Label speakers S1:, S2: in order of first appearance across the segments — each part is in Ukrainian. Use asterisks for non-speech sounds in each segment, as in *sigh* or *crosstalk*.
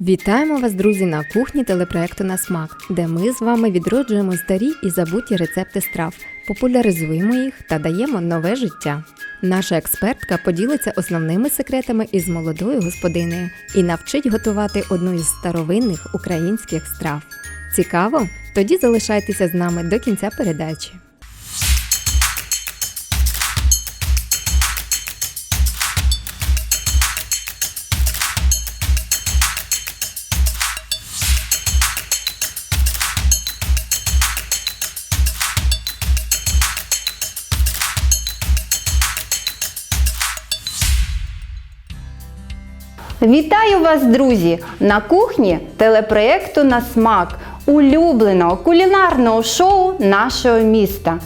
S1: Вітаємо вас, друзі, на кухні телепроекту на смак, де ми з вами відроджуємо старі і забуті рецепти страв, популяризуємо їх та даємо нове життя. Наша експертка поділиться основними секретами із молодою господинею і навчить готувати одну із старовинних українських страв. Цікаво? Тоді залишайтеся з нами до кінця передачі.
S2: Вітаю вас, друзі! На кухні телепроєкту на смак улюбленого кулінарного шоу нашого міста.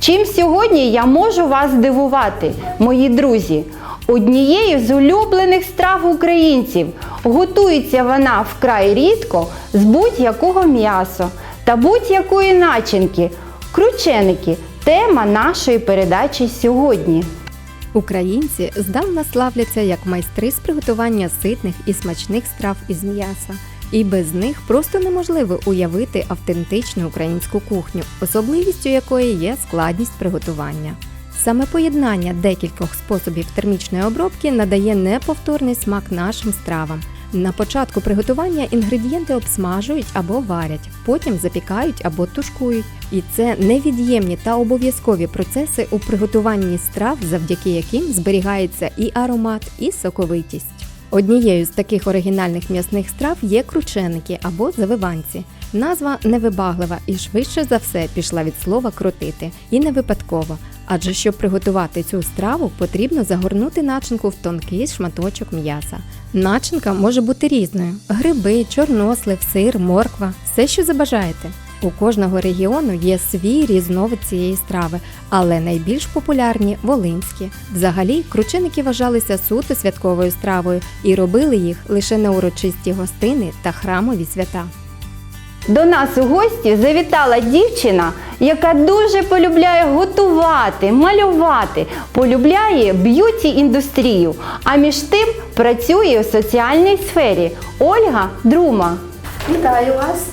S2: Чим сьогодні я можу вас здивувати, мої друзі? Однією з улюблених страв українців готується вона вкрай рідко з будь-якого м'яса та будь-якої начинки. Крученики тема нашої передачі сьогодні.
S1: Українці здавна славляться як майстри з приготування ситних і смачних страв із м'яса. І без них просто неможливо уявити автентичну українську кухню, особливістю якої є складність приготування. Саме поєднання декількох способів термічної обробки надає неповторний смак нашим стравам. На початку приготування інгредієнти обсмажують або варять, потім запікають або тушкують. І це невід'ємні та обов'язкові процеси у приготуванні страв, завдяки яким зберігається і аромат, і соковитість. Однією з таких оригінальних м'ясних страв є крученики або завиванці. Назва невибаглива і швидше за все пішла від слова крутити, і не випадково. Адже щоб приготувати цю страву, потрібно загорнути начинку в тонкий шматочок м'яса. Начинка може бути різною: гриби, чорнослив, сир, морква, все, що забажаєте. У кожного регіону є свій різновид цієї страви, але найбільш популярні волинські. Взагалі, крученики вважалися суто святковою стравою і робили їх лише на урочисті гостини та храмові свята.
S2: До нас у гості завітала дівчина, яка дуже полюбляє готувати, малювати, полюбляє б'юті індустрію, а між тим працює у соціальній сфері. Ольга Друма.
S3: Вітаю вас!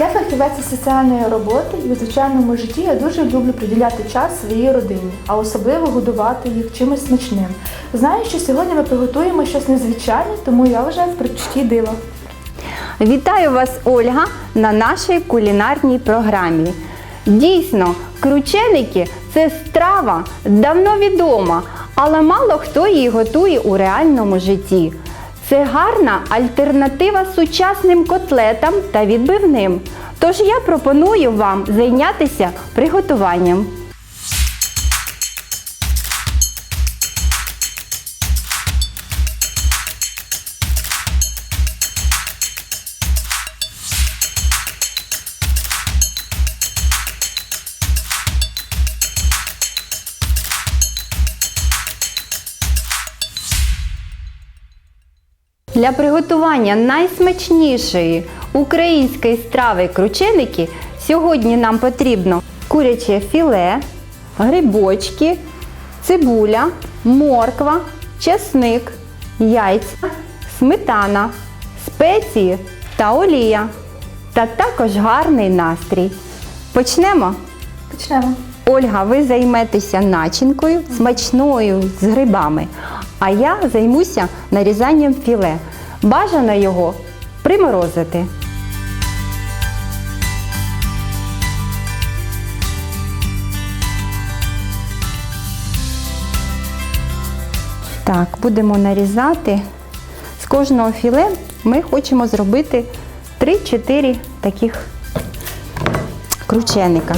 S3: Я фахівець соціальної роботи і у звичайному житті я дуже люблю приділяти час своїй родині, а особливо годувати їх чимось смачним. Знаю, що сьогодні ми приготуємо щось незвичайне, тому я вже в предчутті дива.
S2: Вітаю вас, Ольга, на нашій кулінарній програмі. Дійсно, крученики це страва давно відома, але мало хто її готує у реальному житті. Це гарна альтернатива сучасним котлетам та відбивним. Тож я пропоную вам зайнятися приготуванням. Для приготування найсмачнішої української страви крученики сьогодні нам потрібно куряче філе, грибочки, цибуля, морква, чесник, яйця, сметана, спеції та олія. Та також гарний настрій. Почнемо.
S3: Почнемо.
S2: Ольга, ви займетеся начинкою смачною з грибами, а я займуся нарізанням філе. Бажано його приморозити. Так, будемо нарізати. З кожного філе ми хочемо зробити 3-4 таких крученика.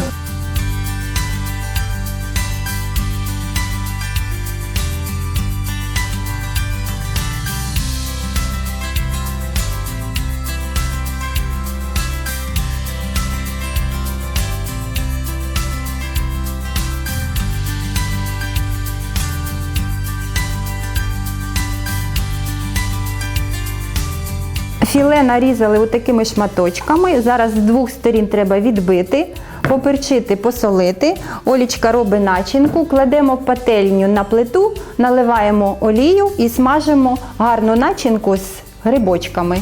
S2: Філе нарізали отакими шматочками. Зараз з двох сторін треба відбити, поперчити, посолити. Олічка робить начинку, кладемо пательню на плиту, наливаємо олію і смажимо гарну начинку з грибочками.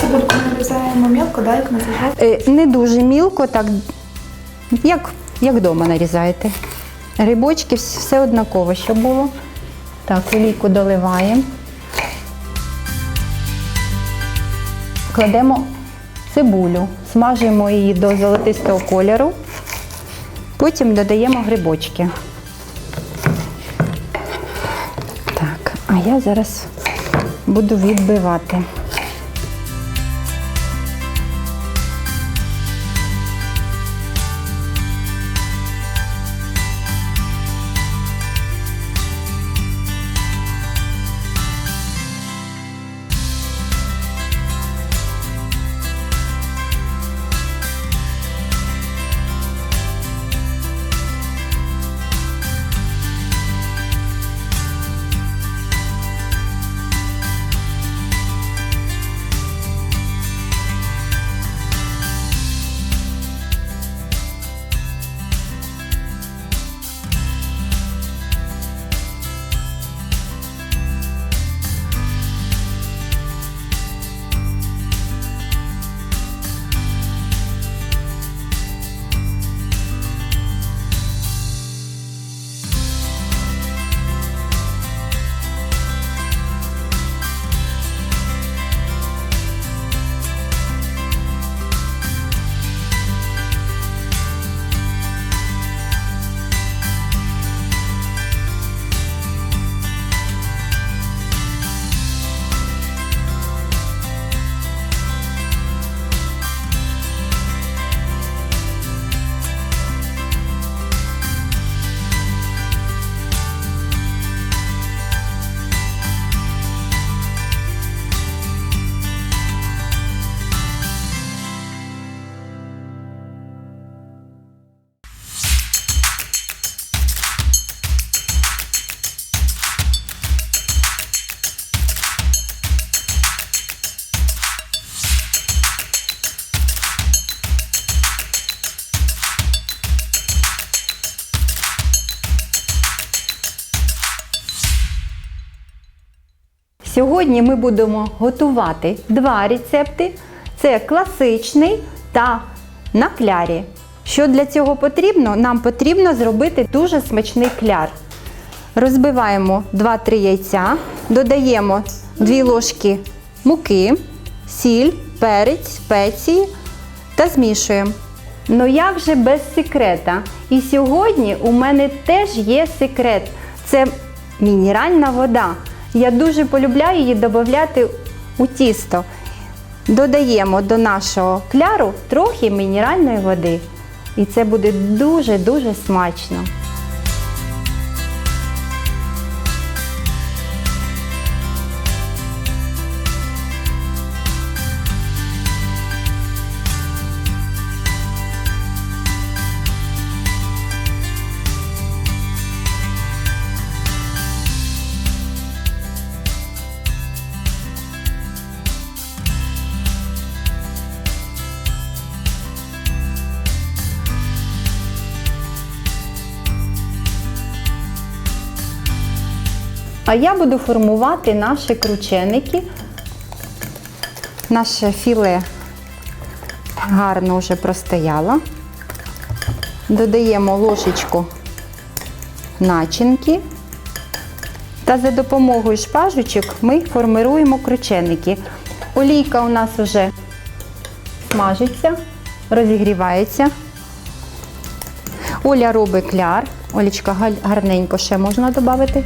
S3: цибульку нарізаємо мілко, да, як на зажар.
S2: Е, Не дуже мілко, так як, як вдома нарізаєте. Грибочки все однаково, що було. Так, олійку доливаємо. Кладемо цибулю, смажуємо її до золотистого кольору. Потім додаємо грибочки. Так, а я зараз буду відбивати. Сьогодні ми будемо готувати два рецепти: це класичний та на клярі. Що для цього потрібно? Нам потрібно зробити дуже смачний кляр. Розбиваємо 2-3 яйця, додаємо 2 ложки муки, сіль, перець, спеції та змішуємо. Ну як же без секрета? І сьогодні у мене теж є секрет. Це мінеральна вода. Я дуже полюбляю її додати у тісто. Додаємо до нашого кляру трохи мінеральної води. І це буде дуже-дуже смачно. А я буду формувати наші крученики. Наше філе гарно вже простояло. Додаємо ложечку начинки. Та за допомогою шпажечок ми формируємо крученики. Олійка у нас вже смажиться, розігрівається. Оля робить кляр. Олічка гарненько ще можна додати.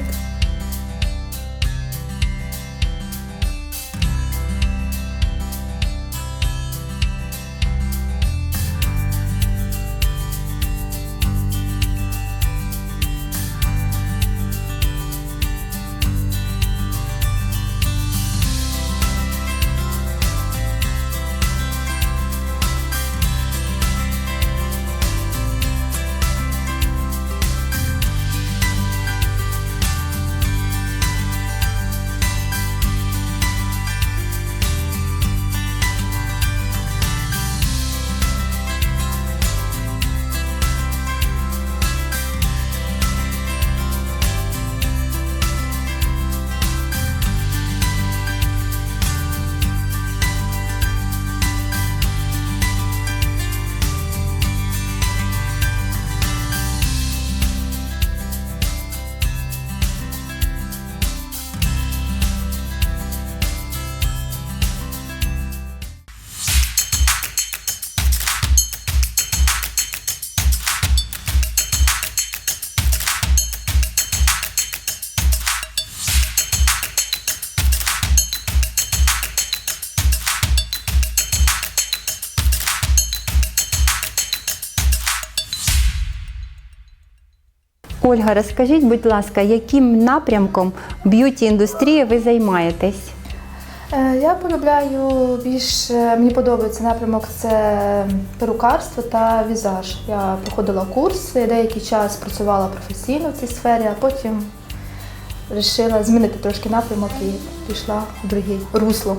S2: Ольга, розкажіть, будь ласка, яким напрямком б'юті індустрії ви займаєтесь?
S3: Е, Я полюбляю більш е, мені подобається напрямок це перукарство та візаж. Я проходила курс, я деякий час працювала професійно в цій сфері, а потім вирішила змінити трошки напрямок і пішла в друге русло,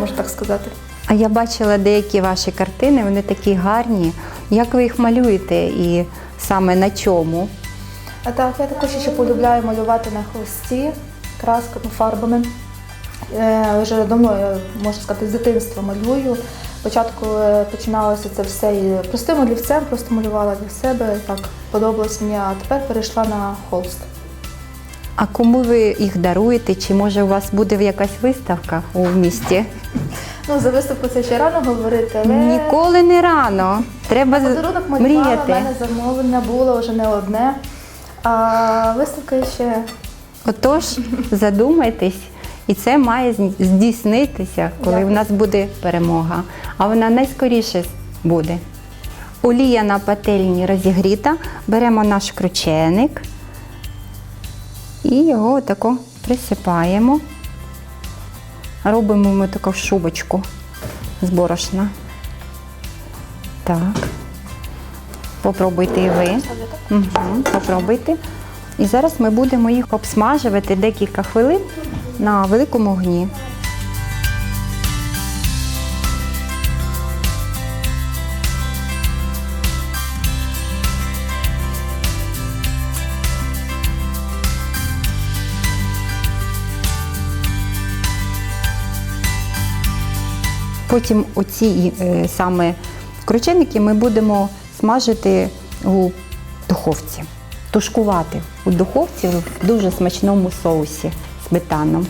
S3: можна так сказати.
S2: А я бачила деякі ваші картини, вони такі гарні. Як ви їх малюєте і саме на чому?
S3: А так, я також ще полюбляю малювати на холсті красками, фарбами. Е, Вже давно, я можна сказати, з дитинства малюю. Спочатку е, починалося це все і простим олівцем, просто малювала для себе, так подобалось мені, а тепер перейшла на холст.
S2: А кому ви їх даруєте? Чи може у вас буде якась виставка у місті? *laughs*
S3: Ну, за виставку це ще рано говорити, але
S2: Ніколи не рано. Треба
S3: подарунок малювала,
S2: мріяти.
S3: мене замовлення було вже не одне. А виставка ще
S2: Отож, задумайтесь, і це має здійснитися, коли
S3: Дякую.
S2: в нас буде перемога. А вона найскоріше буде. Олія на пательні розігріта, беремо наш крученик і його отако присипаємо. Робимо ми таку шубочку з борошна. Так. Попробуйте і ви. Угу, попробуйте. І зараз ми будемо їх обсмажувати декілька хвилин на великому огні. Потім оці е, саме крученики ми будемо смажити у духовці, тушкувати у духовці в дуже смачному соусі сметаном.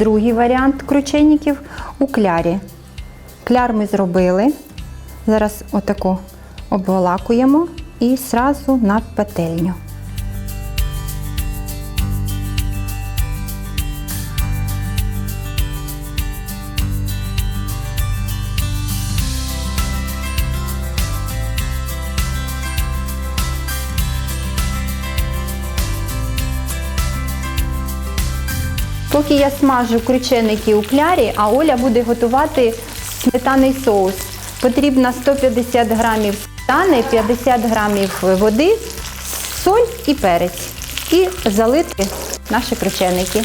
S2: Другий варіант кручеників у клярі. Кляр ми зробили. Зараз отаку обволакуємо і одразу на пательню. Поки я смажу крученики у клярі, а Оля буде готувати сметаний соус. Потрібно 150 грамів сметани, 50 грамів води, соль і перець. І залити наші крученики.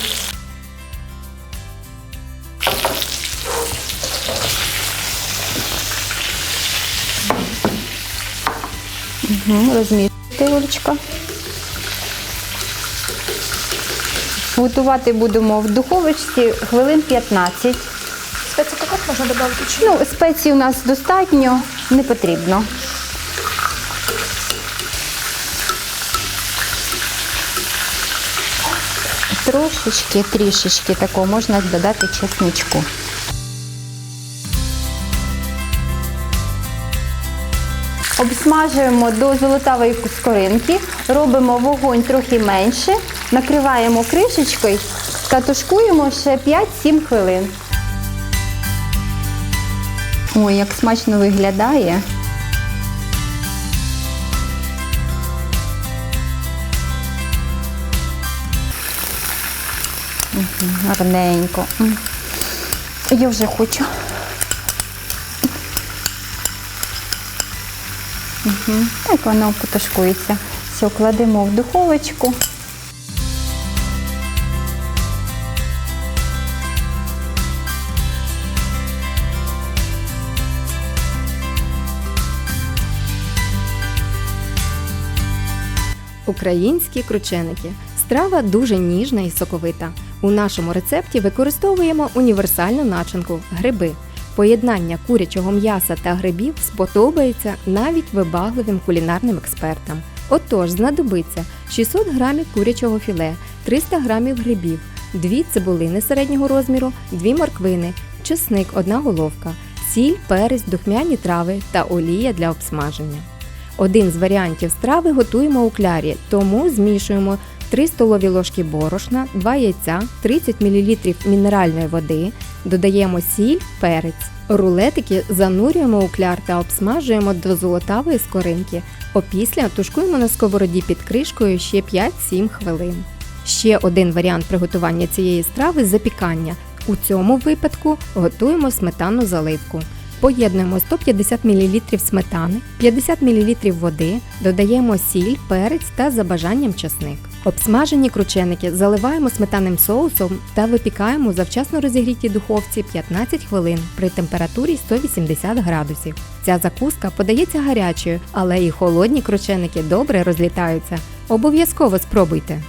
S2: Угу, розмішуйте, Олечка. Готувати будемо в духовочці хвилин 15.
S3: Спеції також можна додати чи?
S2: Ну, спецій у нас достатньо, не потрібно. Трошечки, трішечки такого можна додати чесничку. Обсмажуємо до золотавої скоринки, робимо вогонь трохи менше, накриваємо кришечкою та тушкуємо ще 5-7 хвилин. Ой, як смачно виглядає. Гарненько. Я вже хочу. Мгм, Так воно потушкується. Все, кладемо в духовочку.
S1: Українські крученики. Страва дуже ніжна і соковита. У нашому рецепті використовуємо універсальну начинку гриби. Поєднання курячого м'яса та грибів сподобається навіть вибагливим кулінарним експертам. Отож, знадобиться 600 грамів курячого філе, 300 грамів грибів, 2 цибулини середнього розміру, 2 морквини, чесник 1 головка, сіль, перець, духмяні трави та олія для обсмаження. Один з варіантів страви готуємо у клярі, тому змішуємо 3 столові ложки борошна, 2 яйця, 30 мл мінеральної води, додаємо сіль, перець. Рулетики занурюємо у кляр та обсмажуємо до золотавої скоринки. Опісля тушкуємо на сковороді під кришкою ще 5-7 хвилин. Ще один варіант приготування цієї страви запікання. У цьому випадку готуємо сметанну заливку. Поєднуємо 150 мл сметани, 50 мл води, додаємо сіль, перець та за бажанням часник. Обсмажені крученики заливаємо сметанним соусом та випікаємо завчасно розігрітій духовці 15 хвилин при температурі 180 градусів. Ця закуска подається гарячою, але і холодні крученики добре розлітаються. Обов'язково спробуйте!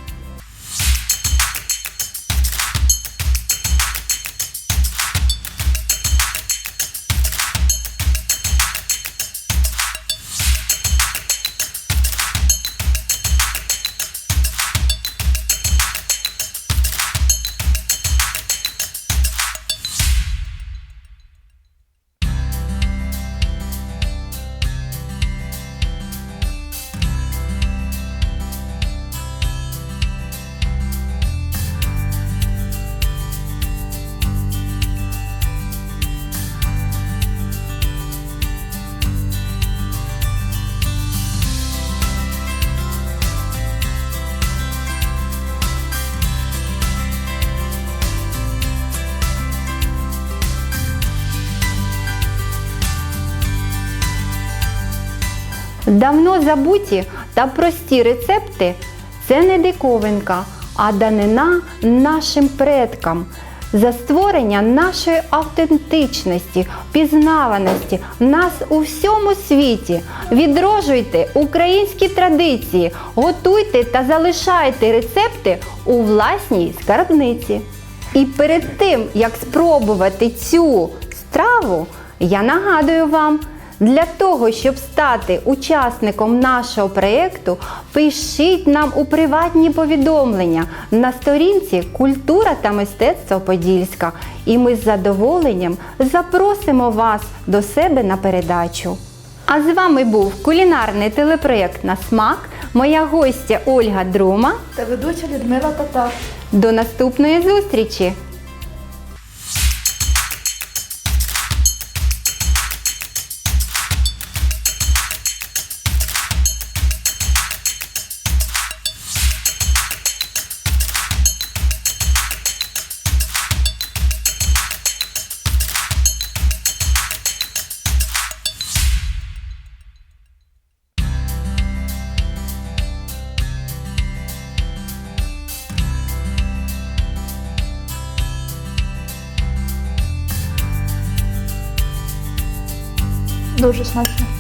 S2: Давно забуті та прості рецепти це не диковинка, а данина нашим предкам. За створення нашої автентичності, пізнаваності нас у всьому світі. Відроджуйте українські традиції, готуйте та залишайте рецепти у власній скарбниці. І перед тим, як спробувати цю страву, я нагадую вам, для того, щоб стати учасником нашого проєкту, пишіть нам у приватні повідомлення на сторінці Культура та мистецтво Подільська. І ми з задоволенням запросимо вас до себе на передачу. А з вами був кулінарний телепроєкт на смак. Моя гостя Ольга Друма.
S3: Та ведуча Людмила Татар.
S2: До наступної зустрічі!
S3: Дуже смачно.